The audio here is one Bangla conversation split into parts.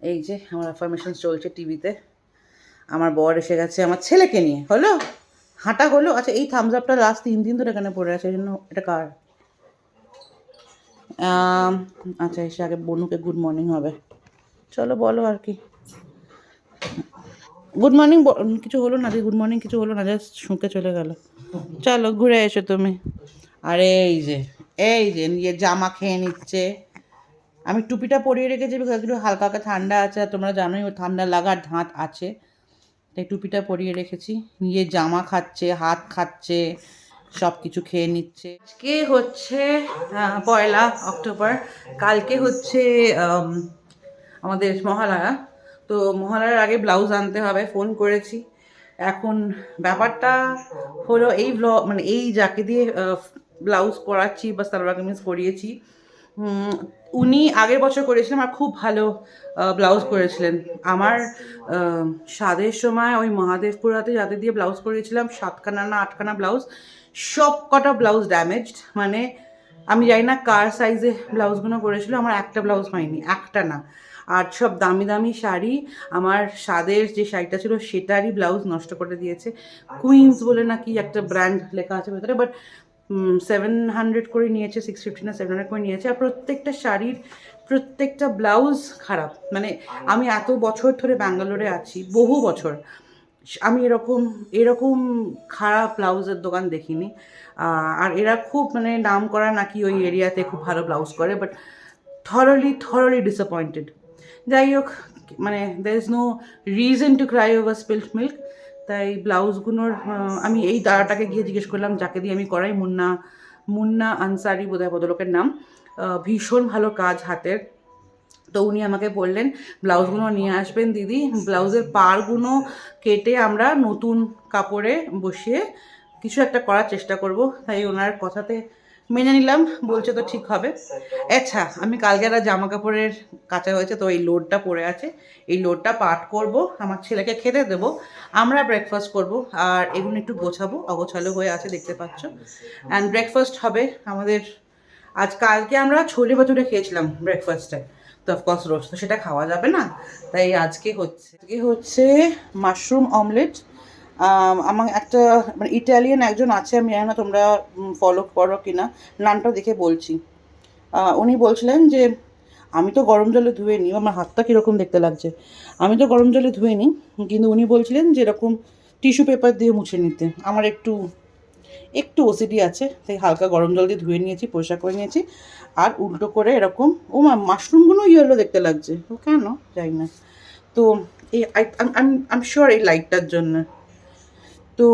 এই যে আমার অ্যাফার্মেশন চলছে টিভিতে আমার বর এসে গেছে আমার ছেলেকে নিয়ে। হলো? হাঁটা হলো? আচ্ছা এই থামস আপটা লাস্ট তিন দিন ধরে এখানে পড়ে আছে জন্য এটা কার? আচ্ছা এসে আগে বনুকে গুড মর্নিং হবে। চলো, বলো আর কি। গুড মর্নিং কিছু হলো না গুড মর্নিং কিছু হলো না জাস্ট শুঁকে চলে গেল। চলো, ঘুরে এসো তুমি। আর এই যে এই যে নিজের জামা খেয়ে নিচ্ছে। আমি টুপিটা পরিয়ে রেখেছি because একটু হালকা হালকা ঠান্ডা আছে, আর তোমরা জানোই ঠান্ডা লাগার ধাঁত আছে। তাই টুপিটা পরিয়ে রেখেছি। নিজের জামা খাচ্ছে, হাত খাচ্ছে সব কিছু খেয়ে নিচ্ছে। আজকে হচ্ছে পয়লা অক্টোবর। কালকে হচ্ছে আমাদের মহালয়া। তো মহালয়ার আগে ব্লাউজ আনতে হবে, ফোন করেছি। এখন ব্যাপারটা হলো এই ব্লগ মানে এই যাকে দিয়ে ব্লাউজ করাচ্ছি বা সালোয়ার কামিজ করিয়েছি উনি আগের বছর করেছিলেন আর খুব ভালো ব্লাউজ করেছিলেন। আমার স্বাদের সময় ওই মহাদেবপুরাতে যাদের দিয়ে ব্লাউজ করিয়েছিলাম সাতখানা না আটখানা ব্লাউজ, সব কটা ব্লাউজ ড্যামেজড মানে আমি জানি না কার সাইজে ব্লাউজগুলো করেছিল, আমার একটা ব্লাউজ হয়নি, একটা না। আর সব দামি দামি শাড়ি, আমার স্বাদের যে শাড়িটা ছিল, সেটারই ব্লাউজ নষ্ট করে দিয়েছে। কুইন্স বলে নাকি একটা ব্র্যান্ড লেখা আছে ভেতরে বাট সেভেন হান্ড্রেড করে নিয়েছে সিক্স ফিফটি না সেভেন হান্ড্রেড করে নিয়েছে। আর প্রত্যেকটা শাড়ির প্রত্যেকটা ব্লাউজ খারাপ। মানে আমি এত বছর ধরে ব্যাঙ্গালোরে আছি বহু বছর। আমি এরকম এরকম খারাপ ব্লাউজের দোকান দেখিনি। আর এরা খুব মানে নাম করা নাকি ওই এরিয়াতে খুব ভালো ব্লাউজ করে বাট থরলি থরলি ডিসঅ্যাপয়েন্টেড যাই হোক মানে there is no reason to cry over spilled milk তাই ব্লাউজগুলোর আমি এই দাঁড়াটাকে গিয়ে জিজ্ঞেস করলাম, যাকে দিয়ে আমি করাই? মুন্না মুন্না আনসারি বোধহয় ভদ্রলোকের নাম। ভীষণ ভালো কাজ হাতের। তো উনি আমাকে বললেন ব্লাউজগুলো নিয়ে আসবেন দিদি। ব্লাউজের পারগুলো কেটে আমরা নতুন কাপড়ে বসিয়ে কিছু একটা করার চেষ্টা করব। তাই ওনার কথাতে মেনে নিলাম, বলছে তো ঠিক হবে। আচ্ছা আমি কালকে একটা জামা কাপড়ের কাঁচা হয়েছে, তো এই লোডটা পড়ে আছে। এই লোডটা পাট করব, আমার ছেলেকে খেতে দেব। আমরা ব্রেকফাস্ট করব, আর এগুলো একটু গোছাবো, অগোছালো হয়ে আছে, দেখতে পাচ্ছ। অ্যান্ড ব্রেকফাস্ট হবে আমাদের, আজ কালকে আমরা ছোলে ভাটুরে খেয়েছিলাম ব্রেকফাস্টে তো অফকোর্স রোজ তো সেটা খাওয়া যাবে না। তাই আজকে হচ্ছে আজকে হচ্ছে মাশরুম অমলেট আমার একটা মানে ইটালিয়ান একজন আছে, আমি জানি না তোমরা ফলো করো কি না নামটা দেখে বলছি। উনি বলছিলেন যে, আমি তো গরম জলে ধুয়ে নিই আমার হাতটা কীরকম দেখতে লাগছে। আমি তো গরম জলে ধুয়ে নিই কিন্তু উনি বলছিলেন যে, এরকম টিস্যু পেপার দিয়ে মুছে নিতে। আমার একটু একটু ওসিডি আছে, তাই হালকা গরম জল দিয়ে ধুয়ে নিয়েছি, পরিষ্কার করে নিয়েছি। আর উল্টো করে এরকম, ও মা মাশরুমগুলো ইয়েলো দেখতে লাগছে। ও কেন? জানি না। তো, এই আই আম শিওর এই লাইটটার জন্য। তো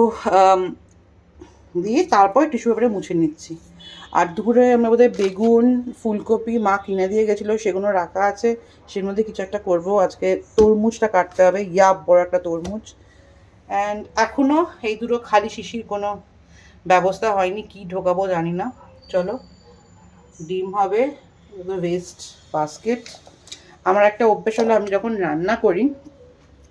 দিয়ে তারপর টিস্যু পেপারে মুছে নিচ্ছি। আর দুপুরে আমরা বোধহয় বেগুন, ফুলকপি, মা কিনে দিয়ে গেছিল, সেগুলো রাখা আছে। সের মধ্যে কিছু একটা করব। আজকে তরমুজটা কাটতে হবে। ইয়াব বড় একটা তরমুজ। অ্যান্ড এখনও এই দুটো খালি শিশির কোনো ব্যবস্থা হয়নি। কি ঢোকাবো জানি না। চলো, ডিম হবে ওয়েস্ট বাস্কেট আমার একটা অভ্যেস হলো, আমি যখন রান্না করি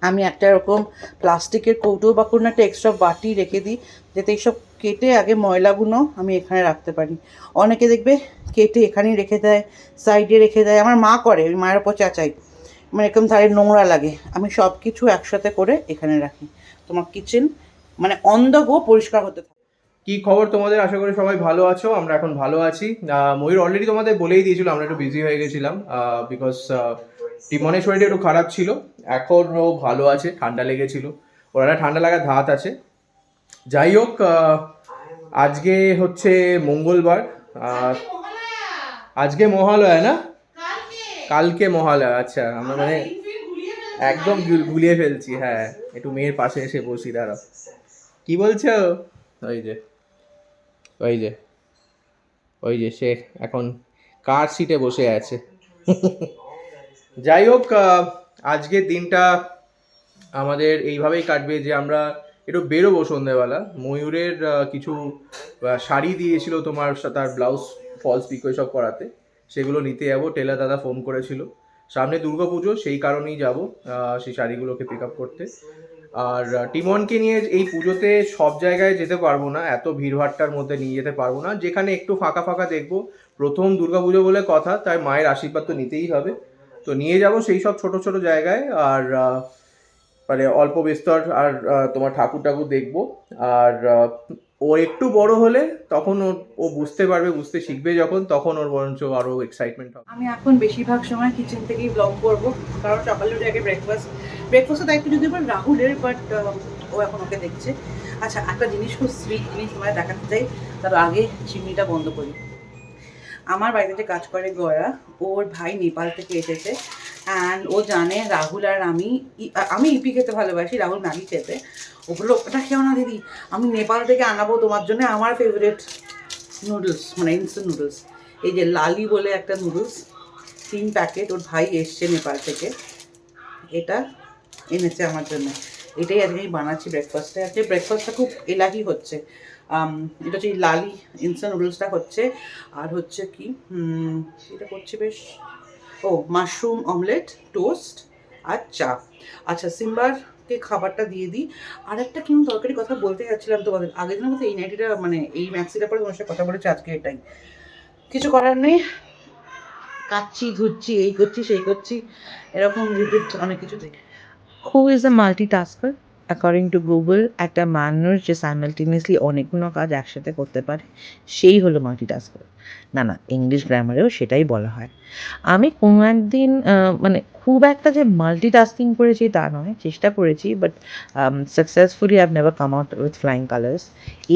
আমি একটা এরকম প্লাস্টিকের কৌটো বা কোনো একটা এক্সট্রা বাটি রেখে দিই, যাতে এইসব কেটে আগে ময়লাগুলো আমি এখানে রাখতে পারি। অনেকে দেখবে কেটে এখানেই রেখে দেয় সাইডে রেখে দেয়। আমার মা করে ওই মায়ের ওপর চাচাই। মানে এরকম তাহলে নোংরা লাগে। আমি সব কিছু একসাথে করে এখানে রাখি। তোমার কিচেন মানে অন দ্য গো পরিষ্কার হতে থাকে। কি খবর তোমাদের? আশা করি সবাই ভালো আছো। আমরা এখন ভালো আছি। ময়ূর অলরেডি তোমাদের বলেই দিয়েছিল, আমরা একটু বিজি হয়ে গেছিলাম। বিকজ টিমনের শরীরটা একটু খারাপ ছিল এখন ও ভালো আছে, ঠান্ডা লেগেছিল। ওর একটা ঠান্ডা লাগার ধাত আছে। যাই হোক আজকে হচ্ছে মঙ্গলবার আজকে মহালয়া না? কালকে মহালয়া আচ্ছা আমরা মানে একদম গুলিয়ে ফেলছি হ্যাঁ একটু মেয়ের পাশে এসে বসি দাঁড়া কি বলছো? ওই যে ওই যে ওই যে সে এখন কার সিটে বসে আছে? যাই হোক আজকের দিনটা আমাদের এইভাবেই কাটবে যে আমরা একটু বেরোবো সন্ধ্যেবেলা। ময়ূরের কিছু শাড়ি দিয়েছিল তোমার তার ব্লাউজ ফলস পিকো সব করাতে। সেগুলো নিতে যাব। টেলার দাদা ফোন করেছিল। সামনে দুর্গাপুজো, সেই কারণেই যাব সেই শাড়িগুলোকে পিক আপ করতে। আর টিমনকে নিয়ে এই পুজোতে সব জায়গায় যেতে পারব না। এত ভিড়ভাট্টার মধ্যে নিয়ে যেতে পারব না। যেখানে একটু ফাঁকা ফাঁকা দেখব। প্রথম দুর্গাপুজো বলে কথা, তাই মায়ের আশীর্বাদ তো নিতেই হবে। তো নিয়ে যাব সেই সব ছোট ছোট জায়গায় আর মানে অল্প বিস্তর আর তোমার ঠাকুর ঠাকুর দেখব। আর ও একটু বড় হলে তখন ও ও বুঝতে পারবে, বুঝতে শিখবে যখন, তখন ওর বরঞ্চ আরও এক্সাইটমেন্ট হবে। আমি এখন বেশিরভাগ সময় কিচেন থেকেই ব্লগ করব, কারণ সকালে উঠে আগে ব্রেকফাস্ট ব্রেকফাস্টের দায়িত্ব যদি এবার রাহুলের বাট ও এখন ওকে দেখছে। আচ্ছা একটা জিনিস খুব সুইট জিনিস তোমায় দেখাতে চাই, তার আগে চিমনিটা বন্ধ করি। আমার বাড়িতে যে কাজ করে গয়া, ওর ভাই নেপাল থেকে এসেছে। অ্যান্ড ও জানে রাহুল আর আমি আমি ইপি খেতে ভালোবাসি, রাহুল ম্যাগি খেতে। ওগুলো ওটা খেও না দিদি, আমি নেপাল থেকে আনাবো তোমার জন্য আমার ফেভারিট নুডলস মানে ইনস্ট্যান্ট নুডলস এই যে লালি বলে একটা নুডলস তিন প্যাকেট ওর ভাই এসছে নেপাল থেকে। এটা এনেছে আমার জন্য। এটাই আজকে আমি বানাচ্ছি ব্রেকফাস্টে আজকে ব্রেকফাস্টটা খুব এলাহি হচ্ছে। এটা হচ্ছে লালি ইনস্ট্যান্ট নুডলসটা হচ্ছে, আর হচ্ছে কি এটা করছে বেশ, ও মাশরুম অমলেট টোস্ট আর চা। আচ্ছা সিম্বারকে খাবারটা দিয়ে দিই। আর একটা কিন্তু দরকারি কথা বলতে যাচ্ছিলাম তোমাদের আগের দিনের মতো এই নাইটিটা মানে এই ম্যাক্সিটার পরে তোমার সাথে কথা বলেছি, আজকে এটাই। কিছু করার নেই। কাচ্ছি ধুচ্ছি, এই করছি, সেই করছি, এরকম অনেক কিছু দেখি who is is multi multitasker? According to Google একটা মানুষ যে সাইমালটেনিয়াসলি অনেকগুলো কাজ একসাথে করতে পারে, সেই হলো মাল্টি মাল্টিটাস্কার না না ইংলিশ গ্রামারেও সেটাই বলা হয়। আমি কোনো একদিন মানে খুব একটা যে মাল্টি মাল্টিটাস্কিং করেছি তা নয়, চেষ্টা করেছি but successfully I've never come out with flying colours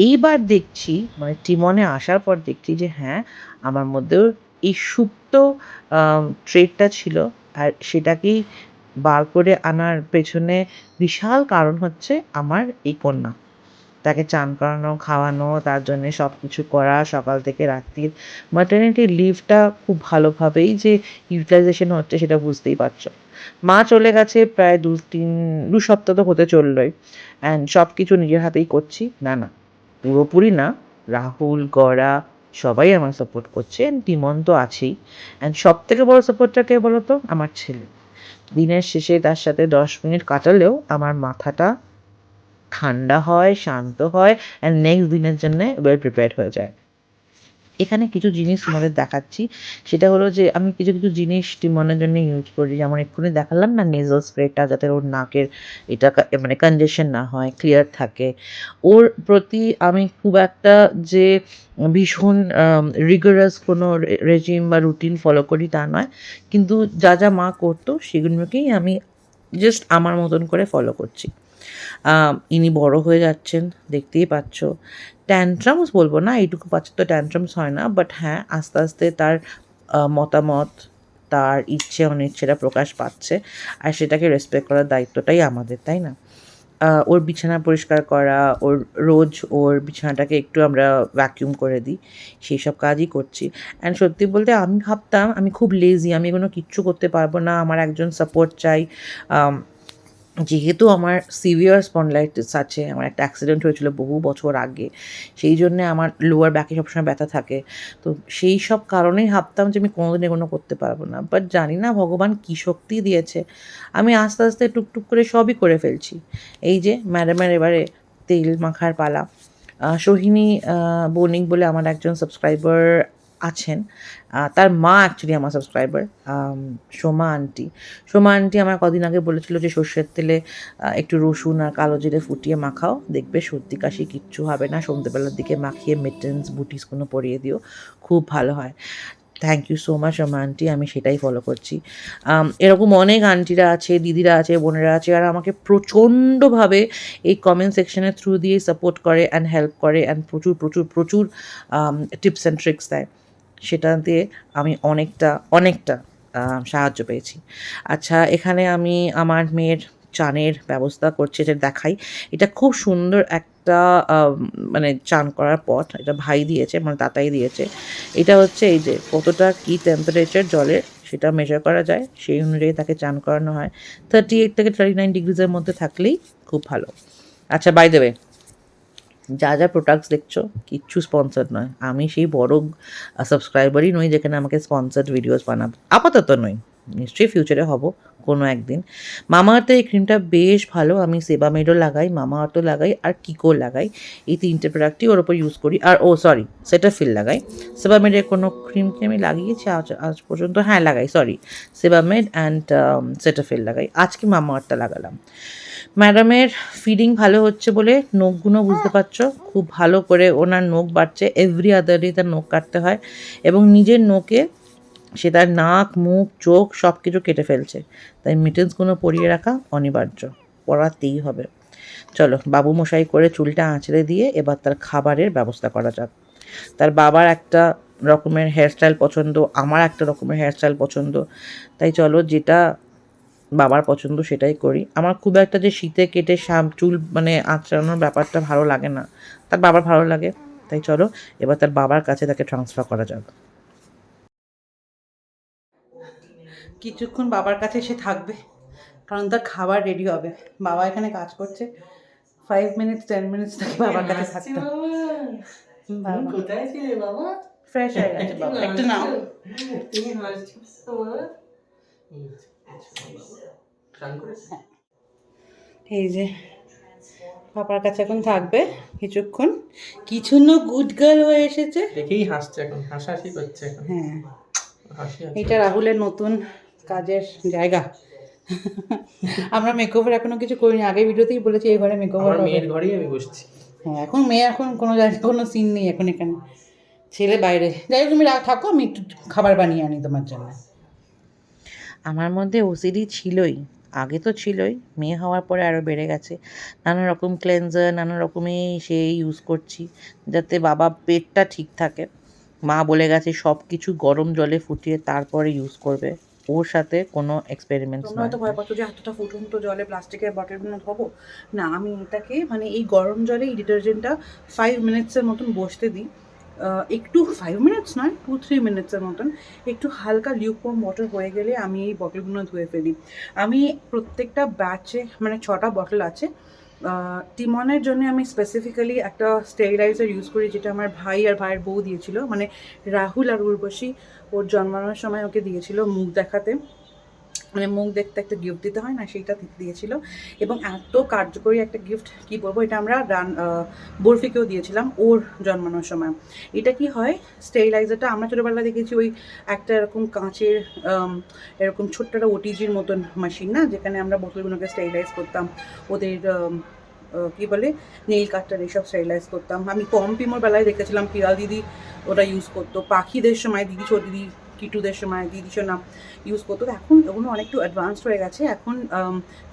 এইবার দেখছি মানে টিমনে আসার পর দেখছি যে হ্যাঁ আমার মধ্যেও এই সুপ্ত ট্রেডটা ছিল, আর সেটাকেই বার করে আনার পেছনে বিশাল কারণ হচ্ছে আমার এই কন্যা। তাকে চান করানো, খাওয়ানো, তার জন্যে সব কিছু করা, সকাল থেকে রাত্রির মাটার্নিটি লিভটা খুব ভালোভাবেই যে ইউটিলাইজেশন হচ্ছে সেটা বুঝতেই পারছ। মা চলে গেছে প্রায় দু তিন, দু সপ্তাহ তো হতে চললোই। অ্যান্ড সব কিছু নিজের হাতেই করছি। না না, পুরোপুরি না। রাহুল, গড়া সবাই আমার সাপোর্ট করছে। অ্যান্ড টিমন তো আছেই। অ্যান্ড সব থেকে বড় সাপোর্টটা কে বলো তো আমার ছেলে। দিনের শেষে তার সাথে দশ মিনিট কাটালেও আমার মাথাটা ঠান্ডা হয়, শান্ত হয় অ্যান্ড নেক্সট দিনের জন্যে ওয়েল প্রিপেয়ার হয়ে যায়। এখানে কিছু জিনিস তোমাদের দেখাচ্ছি। সেটা হলো যে, আমি কিছু কিছু জিনিস টিমনের জন্য ইউজ করি। যেমন এক্ষুনি দেখালাম না নেজল স্প্রেটা যাতে ওর নাকের এটা মানে কনজেশন না হয় ক্লিয়ার থাকে। ওর প্রতি আমি খুব একটা যে ভীষণ রিগারাস কোনো রেজিম বা রুটিন ফলো করি তা নয়। কিন্তু যা যা মা করতো, সেগুলোকেই আমি জাস্ট আমার মতন করে ফলো করছি। ইনি বড় হয়ে যাচ্ছেন, দেখতেই পাচ্ছ। ট্যান্ট্রামস বলব না, এইটুকু বাচ্চা তো ট্যান্ট্রামস হয় না বাট হ্যাঁ আস্তে আস্তে তার মতামত, তার ইচ্ছে, অনিচ্ছেটা প্রকাশ পাচ্ছে, আর সেটাকে রেসপেক্ট করার দায়িত্বটাই আমাদের, তাই না? ওর বিছানা পরিষ্কার করা, ওর রোজ ওর বিছানাটাকে একটু আমরা ভ্যাকিউম করে দিই, সেই সব কাজই করছি। অ্যান্ড সত্যি বলতে আমি ভাবতাম, আমি খুব লেজি আমি কোনো কিচ্ছু করতে পারব না, আমার একজন সাপোর্ট চাই যেহেতু আমার সিভিয়ার স্পন্ডলাইটিস আছে, আমার একটা অ্যাক্সিডেন্ট হয়েছিল বহু বছর আগে, সেই জন্যে আমার লোয়ার ব্যাকে সবসময় ব্যথা থাকে। তো সেই সব কারণেই ভাবতাম যে আমি কোনোদিন এগুলো করতে পারব না। বাট জানি না, ভগবান কী শক্তি দিয়েছে। আমি আস্তে আস্তে টুকটুক করে সবই করে ফেলছি। এই যে ম্যাডামের এবারে তেল মাখার পালা। সোহিনী বণিক বলে আমার একজন সাবস্ক্রাইবার আছেন। তার মা অ্যাকচুয়ালি আমার subscriber Soma aunty Soma aunty আমার কদিন আগে বলেছিল যে সর্ষের তেলে একটু রসুন আর কালো জিরে ফুটিয়ে মাখাও। দেখবে সর্দি, কাশি কিচ্ছু হবে না। সন্ধ্যেবেলার দিকে মাখিয়ে মিটেন্স বুটিস কোনো পরিয়ে দিও। খুব ভালো হয়। Thank you so much Soma aunty আমি সেটাই ফলো করছি। এরকম অনেক আন্টিরা আছে, দিদিরা আছে, বোনেরা আছে, আর আমাকে প্রচণ্ডভাবে এই কমেন্ট সেকশনের থ্রু দিয়ে সাপোর্ট করে অ্যান্ড হেল্প করে অ্যান্ড প্রচুর প্রচুর প্রচুর টিপস অ্যান্ড ট্রিক্স দেয়। সেটা দিয়ে আমি অনেকটা অনেকটা সাহায্য পেয়েছি। আচ্ছা এখানে আমি আমার মেয়ের চানের ব্যবস্থা করছি, এটা দেখাই। এটা খুব সুন্দর একটা মানে চান করার পট এটা ভাই দিয়েছে মানে তাতাই দিয়েছে। এটা হচ্ছে এই যে কতটা কি টেম্পারেচার জলের সেটা মেজার করা যায়। সেই অনুযায়ী তাকে চান করানো হয়। থার্টি এইট থেকে থার্টি নাইন ডিগ্রিজের মধ্যে থাকলেই খুব ভালো। আচ্ছা বাই দেবে যা যা প্রোডাক্টস দেখছ, কিচ্ছু স্পন্সার্ড নয়। আমি সেই বড় সাবস্ক্রাইবারই নই যেখানে আমাকে স্পন্সার্ড ভিডিওস বানাবো। আপাতত নই। নিশ্চয়ই ফিউচারে হব কোনো একদিন। মামা আর্থের এই ক্রিমটা বেশ ভালো। আমি সেবামেডও লাগাই, মামা আর্থও লাগাই, আর কিকো লাগাই। এই তিনটে প্রোডাক্টই ওর ওপর ইউজ করি। আর, ও সরি সেটাফিল লাগাই। সেবামেডের কোনো ক্রিম কি আমি লাগিয়েছি? আজ আজ পর্যন্ত হ্যাঁ লাগাই সরি সেবামেড অ্যান্ড সেটাফিল লাগাই। আজকে মামা আর্থটা লাগালাম। ম্যাডামের ফিডিং ভালো হচ্ছে বলে নখগুলো বুঝতে পারছ? খুব ভালো করে ওনার নখ বাড়ছে। এভরি আদার ডে তার নখ কাটতে হয় এবং নিজের নখে সে তার নাক মুখ চোখ সব কিছু কেটে ফেলছে। তাই মিটেন্সগুলো পরিয়ে রাখা অনিবার্য। পড়াতেই হবে। চলো বাবু মশাই করে চুলটা আঁচড়ে দিয়ে এবার তার খাবারের ব্যবস্থা করা যাক। তার বাবার একটা রকমের হেয়ারস্টাইল পছন্দ আমার একটা রকমের হেয়ারস্টাইল পছন্দ। তাই চলো যেটা বাবার পছন্দ সেটাই করি। আমার খুব একটা যে শীতে কেটে শাম চুল মানে আঁচড়ানোর ব্যাপারটা ভালো লাগে না। তার বাবার ভালো লাগে তাই চলো এবার তার বাবার কাছে তাকে ট্রান্সফার করা যাক। কিছুক্ষণ বাবার কাছে সে থাকবে কারণ তার খাবার রেডি হবে। বাবা এখানে কাজ করছে। ফাইভ মিনিটস টেন মিনিটস তাকে বাবার কাছে থাকতে বাবা। কোথায় ছিলে বাবা? ফ্রেশ হয়ে গেছে। বাবা? একটু নাও এই যে বাবার কাছে এখন থাকবে কিছুক্ষণ। কিছু না গুড গার্ল হয়ে এসেছে। দেখেই হাসছে এখন হাসাহাসি করছে এখন। হ্যাঁ। এটা রাহুলের নতুন কাজের জায়গা। আমরা মেকওভার এখনও কিছু করিনি আগে ভিডিওতেই বলেছি এই ঘরে মেকওভার আমার মেয়ের ঘরেই আমি বসছি। হ্যাঁ এখন মেয়ে এখন কোনো জায়গায় কোনো সিন নেই এখন এখানে। ছেলে বাইরে। যাই হোক তুমি থাকো আমি একটু খাবার বানিয়ে আনি তোমার জন্য। আমার মধ্যে ওসিডি ছিলই। আগে তো ছিলই মেয়ে হওয়ার পরে আরও বেড়ে গেছে। নানা রকম ক্লেনজার নানা রকমই সে ইউজ করছি যাতে বাবা পেটটা ঠিক থাকে। মা বলে গেছে সব কিছু গরম জলে ফুটিয়ে তারপরে ইউজ করবে। ওর সাথে কোনো এক্সপেরিমেন্ট তোমরা হয়তো ভয় পাচ্ছ যে এতটা ফুটন্ত জলে প্লাস্টিকের বটলগুলো ধোবো? না আমি এটাকে মানে এই গরম জলে এই ডিটারজেন্টটা ফাইভ মিনিটসের মতন বসতে দিই। একটু ফাইভ মিনিটস নয় টু থ্রি মিনিটসের মতন একটু হালকা লিউকওয়ার্ম ওয়াটার হয়ে গেলে আমি এই বটলগুলো ধুয়ে ফেলি। আমি প্রত্যেকটা ব্যাচে মানে ছটা বটল আছে টিমনের জন্য আমি স্পেসিফিক্যালি একটা স্টেরিলাইজার ইউজ করি যেটা আমার ভাই আর ভাইয়ের বউ দিয়েছিল। মানে রাহুল আর উর্বশী ওর জন্মানোর সময় ওকে দিয়েছিল মুখ দেখাতে। মানে মুখ দেখতে একটা গিফট দিতে হয় না, সেইটা দিয়েছিল। এবং এত কার্যকরী একটা গিফট কি বলব, এটা আমরা রান বরফিকেও দিয়েছিলাম ওর জন্মানোর সময়। এটা কি হয় স্টেরিলাইজারটা আমরা ছোটোবেলা দেখেছি ওই একটা এরকম কাঁচের এরকম ছোট্ট একটা ওটিজির মতন মেশিন না, যেখানে আমরা বোতলগুলোকে স্টেরিলাইজ করতাম। ওদের কি বলে নীল কাঠটার এইসব স্টেরিলাইজ করতাম। আমি কম পিমোর বেলায় দেখেছিলাম পিয়াল দিদি ওটা ইউজ করতো। পাখিদের সময়, দিদি ছোট দিদি, কিটুদের সময়, দিদি সোনা ইউজ করতো। এখন ওগুলো অনেকটু অ্যাডভান্সড হয়ে গেছে। এখন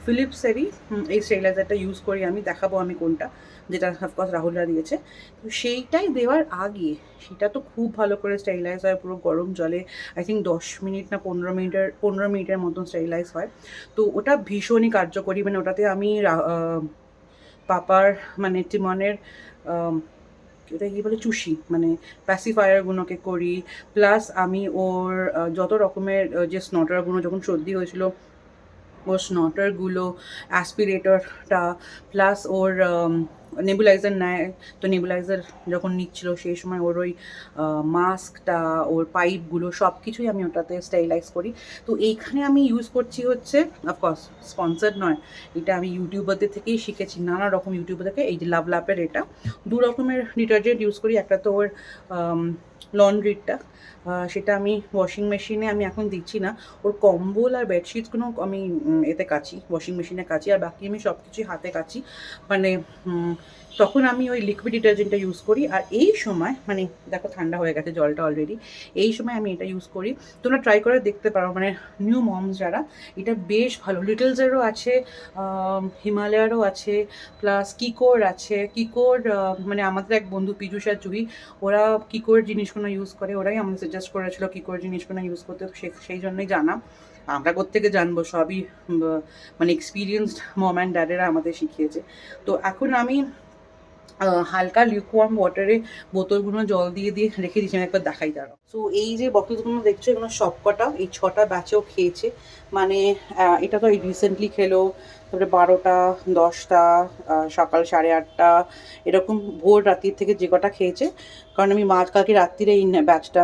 ফিলিপসেরই এই স্টেরিলাইজারটা ইউজ করি আমি, দেখাবো আমি কোনটা, যেটা অফকোর্স রাহুলরা দিয়েছে। তো সেইটাই দেওয়ার আগে, সেটা তো খুব ভালো করে স্টেরিলাইজ হয়, পুরো গরম জলে আই থিঙ্ক দশ মিনিট না পনেরো মিনিটের পনেরো মিনিটের মতন স্টেরিলাইজ হয়। তো ওটা ভীষণই কার্যকরী মানে ওটাতে আমি পাপার মানে টিমনের ওটা কি বলে, চুষি মানে প্যাসিফায়ারগুলোকে করি। প্লাস আমি ওর যত রকমের যে স্নটারগুলো যখন সর্দি হয়েছিল, ওর স্নটারগুলো অ্যাসপিরেটরটা প্লাস ওর নেবুলাইজার নেয়, তো নেবুলাইজার যখন নিচ্ছিল সেই সময় ওর ওই মাস্কটা ওর পাইপগুলো সব কিছুই আমি ওটাতে স্টাইলাইজ করি। তো এইখানে আমি ইউজ করছি হচ্ছে অফকোর্স স্পন্সার্ড নয়, এটা আমি ইউটিউবারদের থেকেই শিখেছি, নানা রকম ইউটিউবার থেকে, এই যে লাভ লাভের এটা। দু রকমের ডিটারজেন্ট ইউজ করি, একটা তো ওর লন্ড্রিটা সেটা আমি ওয়াশিং মেশিনে আমি এখন দিচ্ছি না। ওর কম্বল আর বেডশিটসগুলো আমি এতে কাচি ওয়াশিং মেশিনে কাচি, আর বাকি আমি সব কিছুই হাতে কাচি। মানে তখন আমি ওই লিকুইড ডিটারজেন্টটা ইউজ করি। আর এই সময় মানে দেখো ঠান্ডা হয়ে গেছে জলটা অলরেডি এই সময় আমি এটা ইউজ করি। তোমরা ট্রাই করে দেখতে পারো মানে নিউ মমস যারা, এটা বেশ ভালো। লিটলসেরও আছে হিমালয়ারও আছে প্লাস কিকোর আছে। কিকোর মানে আমাদের এক বন্ধু পীযুষ আর জুহি, ওরা কিকোর জিনিসগুলো ইউজ করে। ওরাই আমাদের সাজেস্ট করেছিল কিকোর জিনিসগুলো ইউজ করতে সেই জন্যই জানা। আমরা কোথেকে জানব? সবই মানে এক্সপিরিয়েন্সড মম অ্যান্ড ড্যাডেরা আমাদের শিখিয়েছে। তো এখন আমি হালকা লিকুয়ার্ম ওয়াটারে বোতলগুলো জল দিয়ে দিয়ে রেখে দিয়েছি। আমি একবার দেখাই দাঁড়াও। সো এই যে বটলসগুলো দেখছ, এগুলো সবকটা এই ছটা ব্যাচেও খেয়েছে। মানে এটা তো রিসেন্টলি খেলো, তারপরে বারোটা, দশটা সকাল সাড়ে আটটা, এরকম ভোর রাত্রির থেকে যে কটা খেয়েছে। কারণ আমি মাঝ কালকে রাত্রিরে এই ব্যাচটা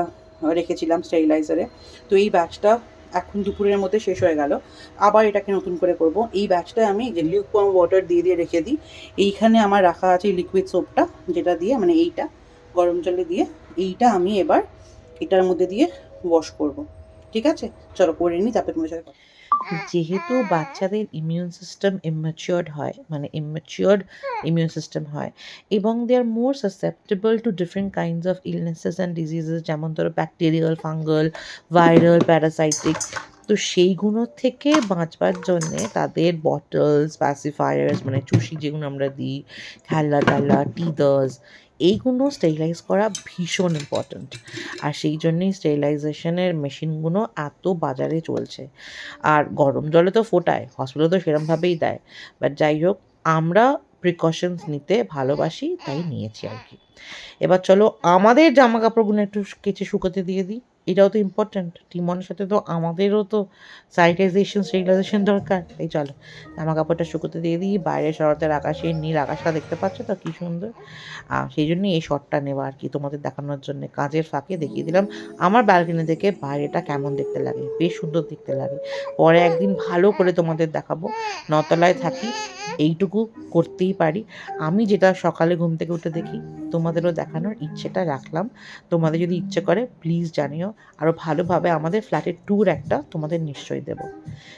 রেখেছিলাম স্টেরিলাইজারে তো এই ব্যাচটা এখন দুপুরের মধ্যে শেষ হয়ে গেল। আবার এটাকে নতুন করে করব। এই ব্যাচটায় আমি যে লিউক ওয়াটার দিয়ে দিয়ে রেখে দিই। এইখানে আমার রাখা আছে লিকুইড সোপটা যেটা দিয়ে মানে এইটা, গরম জলে দিয়ে, এইটা আমি এবার এটার মধ্যে দিয়ে ওয়াশ করব। ঠিক আছে? চলো করে নিই, তারপরে তোমার সাথে যেহেতু বাচ্চাদের ইমিউন সিস্টেম ইম্যাচিওর্ড হয় মানে ইম্যাচিওর্ড ইমিউন সিস্টেম হয় এবং they are more susceptible to different kinds of illnesses and diseases যেমন ধরো ব্যাকটেরিয়াল ফাঙ্গাল ভাইরাল প্যারাসাইটিক তো সেইগুলো থেকে বাঁচবার জন্যে তাদের বটলস প্যাসিফায়ার্স মানে চুষি যেগুলো আমরা দিই খেলা টেলা টিদার্স এইগুলো স্টেরিলাইজ করা ভীষণ ইম্পর্ট্যান্ট আর সেই জন্যেই স্টেরিলাইজেশনের মেশিনগুলো এত বাজারে চলছে। আর গরম জলে তো ফোটায় হসপিটালে তো সেরমভাবেই দেয়। বাট যাই হোক, আমরা প্রিকশনস নিতে ভালোবাসি, তাই নিয়েছি আর কি। এবার চলো আমাদের জামা কাপড়গুলো একটু কেচে শুকোতে দিয়ে দিই। এটাও তো ইম্পর্ট্যান্ট টিমনের সাথে তো আমাদেরও তো স্যানিটাইজেশন স্টেরিলাইজেশন দরকার। এই চলো, জামা কাপড়টা শুকোতে দিয়ে দিই, বাইরে শরতের আকাশে, নীল আকাশটা দেখতে পাচ্ছ তো কী সুন্দর? আর সেই জন্যই এই শটটা নেওয়া আর কি তোমাদের দেখানোর জন্য। কাজের ফাঁকে দেখিয়ে দিলাম, আমার ব্যালকনি থেকে বাইরেটা কেমন দেখতে লাগে? বেশ সুন্দর দেখতে লাগে। পরে একদিন ভালো করে তোমাদের দেখাবো। নতলায় থাকি, এইটুকু করতেই পারি। আমি যেটা সকালে ঘুম থেকে উঠে দেখি, তোমাদেরও দেখানোর ইচ্ছেটা রাখলাম। তোমাদের যদি ইচ্ছে করে প্লিজ জানিও। আরও ভালোভাবে আমাদের ফ্ল্যাটের ট্যুর একটা তোমাদের নিশ্চয়ই দেবো।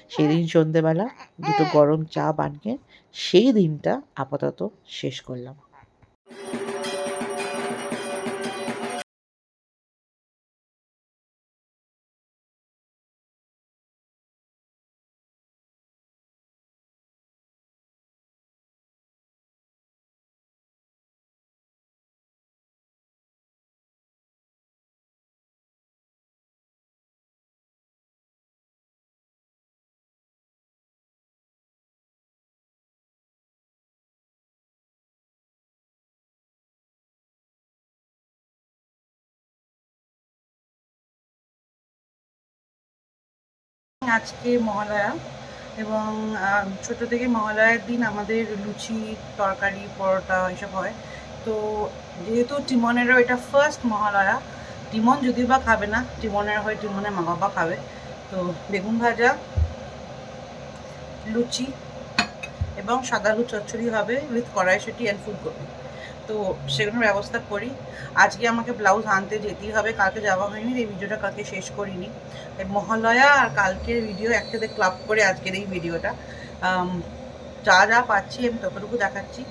সেদিন সন্ধেবেলা দুটো গরম চা বানিয়ে সেই দিনটা আপাতত শেষ করলাম। আজকে মহালয়া এবং ছোট থেকে মহালয়ার দিন আমাদের লুচি, তরকারি, পরোটা এসব হয়। তো যেহেতু টিমনেরও এটা ফার্স্ট মহালয়া, টিমন যদিও বা খাবে না, টিমনের হয় টিমনের মা বাবা খাবে। তো বেগুন ভাজা, লুচি এবং সাদা আলু চচ্চড়ি হবে উইথ কড়াইশুটি অ্যান্ড ফুলকপি। তো সেগুলোর ব্যবস্থা করি। আজকে আমাকে ব্লাউজ আনতে যেতেই হবে, কালকে যাওয়া হয়নি, এই ভিডিওটা কালকে শেষ করিনি। মহালয়া আর কালকের ভিডিও একসাথে ক্লাব করে আজকের এই ভিডিওটা যা যা পাচ্ছি আমি ততটুকু দেখাচ্ছি।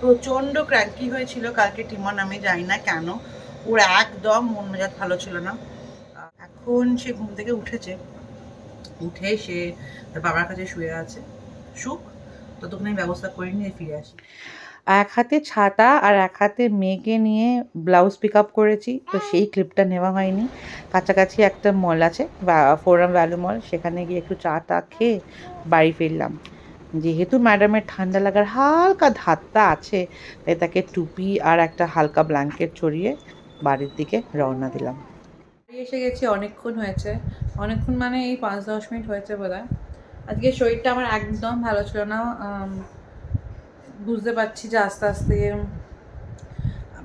প্রচণ্ড ক্র্যাঙ্কি হয়েছিল কালকে টিমন আমি জানি না কেন। ওর একদম মন মেজাজ ভালো ছিল না। এখন সে ঘুম থেকে উঠেছে। উঠে সে তার বাবার কাছে শুয়ে আছে। সুখ ততক্ষণ আমি ব্যবস্থা করে নিয়ে ফিরে আসি। এক হাতে ছাতা আর এক হাতে মেয়েকে নিয়ে ব্লাউজ পিক আপ করেছি। তো সেই ক্লিপটা নেওয়া হয়নি। কাছাকাছি একটা মল আছে ফোরাম ভ্যালু মল সেখানে গিয়ে একটু চা টা খেয়ে বাড়ি ফিরলাম। যেহেতু ম্যাডামের ঠান্ডা লাগার হালকা ধাত্তা আছে, তাই তাকে টুপি আর একটা হালকা ব্ল্যাঙ্কেট ছড়িয়ে বাড়ির দিকে রওনা দিলাম। বাড়ি এসে গেছি, অনেকক্ষণ হয়েছে। অনেকক্ষণ মানে এই পাঁচ দশ মিনিট হয়েছে বোধ আজকে শরীরটা আমার একদম ভালো ছিল না বুঝতে পারছি যে আস্তে আস্তে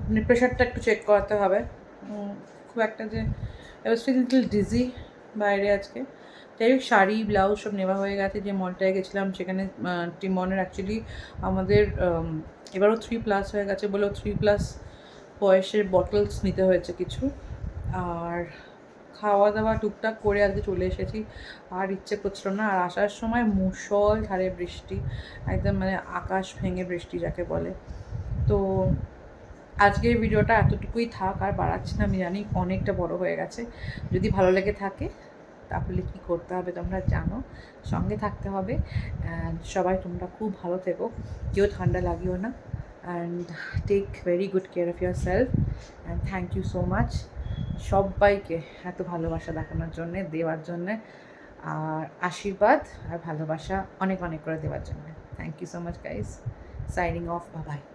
মানে প্রেশারটা একটু চেক করাতে হবে। খুব একটা যে ফিল লিটল ডিজি বাইরে আজকে। যাই হোক, শাড়ি ব্লাউজ সব নেওয়া হয়ে গেছে, যে মলটায় গেছিলাম, সেখানে টিমনের অ্যাকচুয়ালি আমাদের এবারও থ্রি প্লাস হয়ে গেছে বলেও থ্রি প্লাস বয়সের বটলস নিতে হয়েছে কিছু। আর খাওয়া দাওয়া টুকটাক করে আজকে চলে এসেছি। আর ইচ্ছে করছিল না, আর আসার সময় মুসল ধারে বৃষ্টি, একদম মানে আকাশ ভেঙে বৃষ্টি যাকে বলে। তো আজকের ভিডিওটা এতটুকুই থাক, আর বাড়াচ্ছি না, আমি জানি অনেকটা বড় হয়ে গেছে। যদি ভালো লেগে থাকে, তাহলে কি করতে হবে তোমরা জানো। সঙ্গে থাকতে হবে। সবাই তোমরা খুব ভালো থেকো, কেউ ঠান্ডা লাগিও না। And take very good care of yourself and thank you so much. সবাইকে এত ভালোবাসা দেখানোর জন্যে, দেওয়ার জন্যে আর আশীর্বাদ আর ভালোবাসা অনেক অনেক করে দেওয়ার জন্য। Thank you so much guys signing off bye bye